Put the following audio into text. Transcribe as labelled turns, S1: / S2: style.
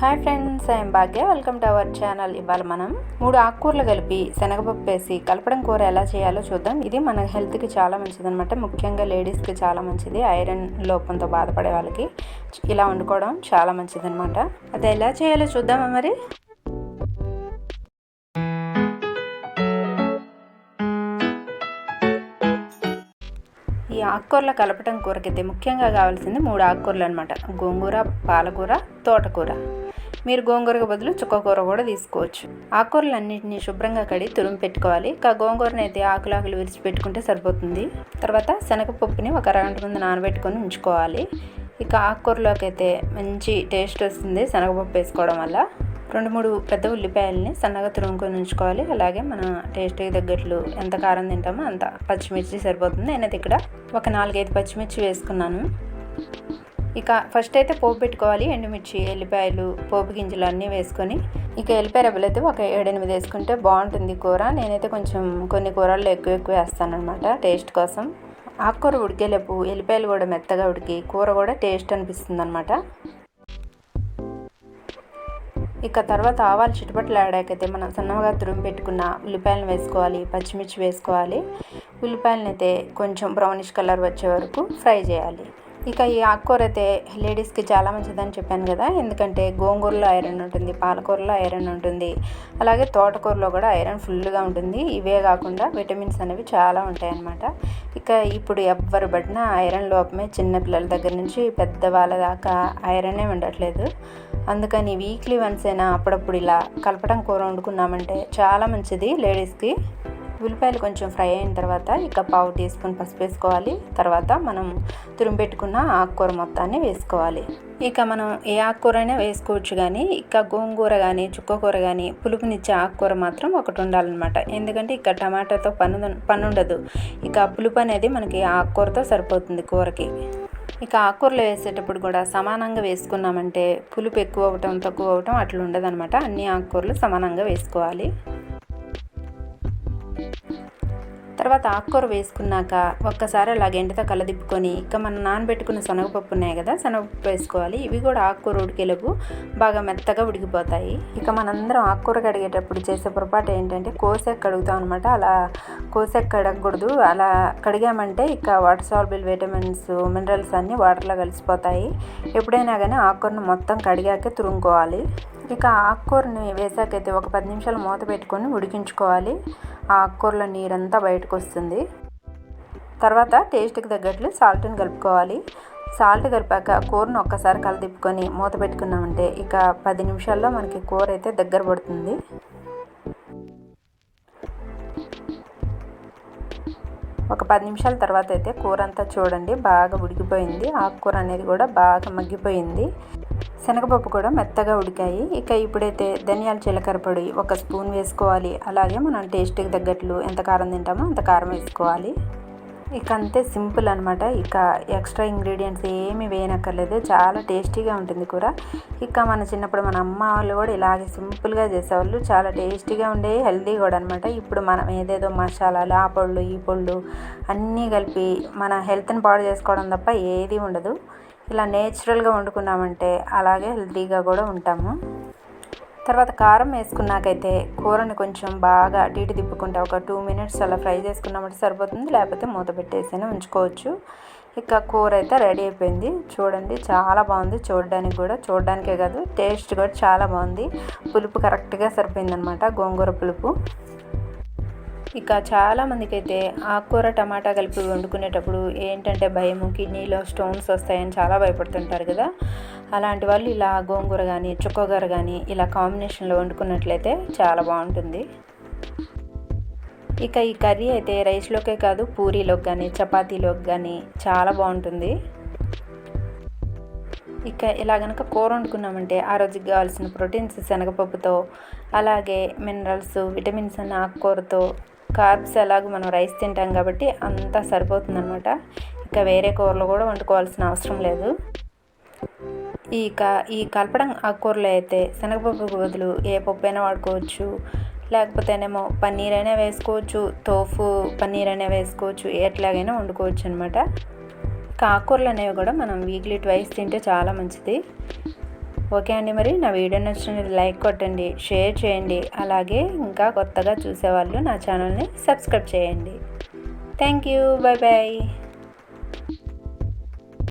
S1: Hi friends I'm Bhagya welcome to our channel ఇవాళ మనం మూడు ఆకుకూరలు కలిపి శనగపప్పు వేసి కలపడం కూర ఎలా చేయాలో చూద్దాం. ఇది మన హెల్త్కి చాలా మంచిది అనమాట ముఖ్యంగా లేడీస్కి చాలా మంచిది. ఐరన్ లోపంతో బాధపడే వాళ్ళకి ఇలా వండుకోవడం చాలా మంచిది అనమాట అది ఎలా చేయాలో చూద్దామా మరి? ఈ ఆకుకూరల కలపటం కూరకైతే ముఖ్యంగా కావాల్సింది మూడు ఆకుకూరలు అనమాట గోంగూర పాలకూర తోటకూర. మీరు గోంగూరకు బదులు చుక్కకూర కూడా తీసుకోవచ్చు. ఆకుకూరలన్నింటినీ శుభ్రంగా కడిగి తురుము పెట్టుకోవాలి. ఇక గోంగూరని అయితే ఆకులాకులు విరిచి పెట్టుకుంటే సరిపోతుంది. తర్వాత శనగపప్పుని ఒక అరగంట ముందు నానబెట్టుకొని ఉంచుకోవాలి. ఇక ఆకుకూరలోకి అయితే మంచి టేస్ట్ వస్తుంది శనగపప్పు వేసుకోవడం వల్ల. రెండు మూడు పెద్ద ఉల్లిపాయలని సన్నగా తురుముకొని ఉంచుకోవాలి. అలాగే మన టేస్ట్కి తగ్గట్లు ఎంత కారం తింటామో అంత పచ్చిమిర్చి సరిపోతుంది. నేనైతే ఇక్కడ ఒక నాలుగైదు పచ్చిమిర్చి వేసుకున్నాను. ఇక ఫస్ట్ అయితే పోపు పెట్టుకోవాలి ఎండుమిర్చి ఎల్లిపాయలు పోపు గింజలు అన్నీ వేసుకొని ఇక ఎల్లిపాయ రెబ్బలు అయితే ఒక ఏడెనిమిది వేసుకుంటే బాగుంటుంది కూర. నేనైతే కొంచెం కొన్ని కూరల్లో ఎక్కువ ఎక్కువ వేస్తాను అనమాట టేస్ట్ కోసం. ఆకుకూర ఉడికేలేపు ఎల్లిపాయలు కూడా మెత్తగా ఉడికి కూర కూడా టేస్ట్ అనిపిస్తుంది అనమాట ఇక తర్వాత ఆవాలు చిటుపట్లు ఆడాకైతే మనం సన్నగా తురుము పెట్టుకున్న ఉల్లిపాయలను వేసుకోవాలి పచ్చిమిర్చి వేసుకోవాలి. ఉల్లిపాయలను అయితే కొంచెం బ్రౌనిష్ కలర్ వచ్చే వరకు ఫ్రై చేయాలి. ఇక ఈ ఆకుకూర అయితే లేడీస్కి చాలా మంచిదని చెప్పాను కదా. ఎందుకంటే గోంగూరలో ఐరన్ ఉంటుంది పాలకూరలో ఐరన్ ఉంటుంది అలాగే తోటకూరలో కూడా ఐరన్ ఫుల్గా ఉంటుంది. ఇవే కాకుండా విటమిన్స్ అనేవి చాలా ఉంటాయి అన్నమాట ఇక ఇప్పుడు ఎవ్వరు పడినా ఐరన్ లోపమే చిన్నపిల్లల దగ్గర నుంచి పెద్దవాళ్ళ దాకా ఐరనే ఉండట్లేదు. అందుకని వీక్లీ వన్స్ అయినా అప్పుడప్పుడు ఇలా కలపడం కూర వండుకున్నామంటే చాలా మంచిది లేడీస్కి. ఉల్లిపాయలు కొంచెం ఫ్రై అయిన తర్వాత ఇక పావు టీ స్పూన్ పసుపు వేసుకోవాలి. తర్వాత మనం తురుము పెట్టుకున్న ఆకుకూర మొత్తాన్ని వేసుకోవాలి. ఇక మనం ఏ ఆకుకూర అయినా వేసుకోవచ్చు కానీ ఇక గోంగూర కానీ చుక్కకూర కానీ పులుపునిచ్చే ఆకుకూర మాత్రం ఒకటి ఉండాలన్నమాట. ఎందుకంటే ఇక టమాటాతో పను పనుండదు. ఇక పులుపు అనేది మనకి ఆకుకూరతో సరిపోతుంది కూరకి. ఇక ఆకుకూరలు వేసేటప్పుడు కూడా సమానంగా వేసుకున్నామంటే పులుపు ఎక్కువ అవటం తక్కువ అవటం అట్లా ఉండదనమాట అన్ని ఆకుకూరలు సమానంగా వేసుకోవాలి. తర్వాత ఆకుకూర వేసుకున్నాక ఒక్కసారి అలా గంటతో కలదిప్పుకొని ఇక మనం నానబెట్టుకున్న శనగపప్పు ఉన్నాయి కదా శనగపప్పు వేసుకోవాలి. ఇవి కూడా ఆకుకూర ఉడికేలోపు బాగా మెత్తగా ఉడికిపోతాయి. ఇక మనందరం ఆకుకూర కడిగేటప్పుడు చేసే పొరపాటు ఏంటంటే కోసెక్ కడుగుతాం అనమాట అలా కోసెక్ కడగకూడదు. అలా కడిగామంటే ఇక వాటర్ సాల్బుల్ విటమిన్స్ మినరల్స్ అన్నీ వాటర్లో కలిసిపోతాయి. ఎప్పుడైనా కానీ ఆకుకూరను మొత్తం కడిగాకే తురుముకోవాలి. ఇక ఆకుకూరని వేసాకైతే ఒక పది నిమిషాలు మూత పెట్టుకొని ఉడికించుకోవాలి. ఆ ఆకుకూరల నీరంతా బయటకు వస్తుంది తర్వాత టేస్ట్కి తగ్గట్లు సాల్ట్ని కలుపుకోవాలి. సాల్ట్ కలిపాక కూరను ఒక్కసారి కలదిప్పుకొని మూత పెట్టుకున్నామంటే ఇక పది నిమిషాల్లో మనకి కూర అయితే దగ్గర పడుతుంది. ఒక పది నిమిషాల తర్వాత అయితే కూర అంతా చూడండి బాగా ఉడికిపోయింది. ఆకుకూర అనేది కూడా బాగా మగ్గిపోయింది. శనగపప్పు కూడా మెత్తగా ఉడికాయి. ఇక ఇప్పుడైతే ధనియాల జీలకర్ర పొడి ఒక స్పూన్ వేసుకోవాలి. అలాగే మనం టేస్ట్కి తగ్గట్లు ఎంత కారం తింటామో అంత కారం వేసుకోవాలి. ఇక అంతే సింపుల్ అనమాట ఇక ఎక్స్ట్రా ఇంగ్రీడియంట్స్ ఏమి వేయనక్కర్లేదు. చాలా టేస్టీగా ఉంటుంది కూర. ఇక మన చిన్నప్పుడు మన అమ్మ వాళ్ళు కూడా ఇలాగే సింపుల్గా చేసేవాళ్ళు. చాలా టేస్టీగా ఉండే హెల్దీ కూడా అనమాట ఇప్పుడు మనం ఏదేదో మసాలాలు ఆ పళ్ళు ఈ పళ్ళు అన్నీ కలిపి మన హెల్త్ని పాడు చేసుకోవడం తప్ప ఏది ఉండదు. ఇలా నేచురల్గా వండుకున్నామంటే అలాగే హెల్తీగా కూడా ఉంటాము. తర్వాత కారం వేసుకున్నాకైతే కూరని కొంచెం బాగా అటు ఇటు తిప్పుకుంటే ఒక టూ మినిట్స్ అలా ఫ్రై చేసుకున్నామంటే సరిపోతుంది. లేకపోతే మూత పెట్టేసైనా ఉంచుకోవచ్చు. ఇక కూర అయితే రెడీ అయిపోయింది. చూడండి చాలా బాగుంది చూడడానికి కూడా. చూడడానికే కాదు టేస్ట్ కూడా చాలా బాగుంది. పులుపు కరెక్ట్గా సరిపోయిందనమాట గోంగూర పులుపు. ఇక చాలామందికి అయితే ఆకుకూర టమాటా కలిపి వండుకునేటప్పుడు ఏంటంటే భయము కిడ్నీలో స్టోన్స్ వస్తాయని చాలా భయపడుతుంటారు కదా. అలాంటి వాళ్ళు ఇలా గోంగూర కానీ చుక్కగూర కానీ ఇలా కాంబినేషన్లో వండుకున్నట్లయితే చాలా బాగుంటుంది. ఇక ఈ కర్రీ అయితే రైస్లోకే కాదు పూరీలోకి కానీ చపాతీలోకి కానీ చాలా బాగుంటుంది. ఇక ఇలా కనుక కూర వండుకున్నామంటే ఆ రోజుకి కావాల్సిన ప్రోటీన్స్ శనగపప్పుతో అలాగే మినరల్స్ విటమిన్స్ అన్న ఆకుకూరతో కార్బ్స్ ఎలాగో మనం రైస్ తింటాం కాబట్టి అంతా సరిపోతుందనమాట ఇంకా వేరే కూరలు కూడా వండుకోవాల్సిన అవసరం లేదు. ఈ కా ఈ కలపడం ఆకుకూరలో అయితే శనగపప్పుకు బదులు ఏ పప్పు అయినా వాడుకోవచ్చు. లేకపోతేనేమో పన్నీర్ అయినా వేసుకోవచ్చు. తోఫు పన్నీర్ అయినా వేసుకోవచ్చు. ఎట్లాగైనా వండుకోవచ్చు అనమాట ఆకుకూరలు అనేవి కూడా మనం వీక్లీ ట్వైస్ తింటే చాలా మంచిది. ఓకే అండి మరి నా వీడియో నచ్చిన లైక్ కొట్టండి షేర్ చేయండి. అలాగే ఇంకా కొత్తగా చూసేవాళ్ళు నా ఛానల్ని సబ్స్క్రైబ్ చేయండి. Thank you. Bye bye